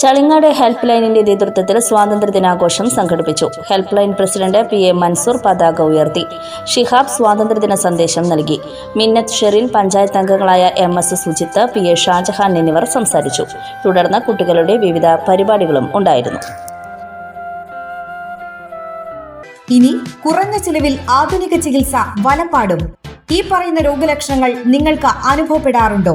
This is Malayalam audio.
ചളിങ്ങാട് ഹെൽപ്പ് ലൈനിന്റെ നേതൃത്വത്തിൽ സ്വാതന്ത്ര്യ ദിനാഘോഷം സംഘടിപ്പിച്ചു. Help line president P A Mansoor പതാക ഉയർത്തി. ഷിഹാബ് സ്വാതന്ത്ര്യദിന സന്ദേശം നൽകി. മിന്നത്ത് ഷെറിൻ പഞ്ചായത്ത് അംഗങ്ങളായ M S Sujith P A Shajahan എന്നിവർ സംസാരിച്ചു. തുടർന്ന് കുട്ടികളുടെ വിവിധ പരിപാടികളും ഉണ്ടായിരുന്നു. ഇനി കുറഞ്ഞ ചിലവിൽ ആധുനിക ചികിത്സ വലപ്പാടും. ഈ പറയുന്ന രോഗലക്ഷണങ്ങൾ നിങ്ങൾക്ക് അനുഭവപ്പെടാറുണ്ടോ?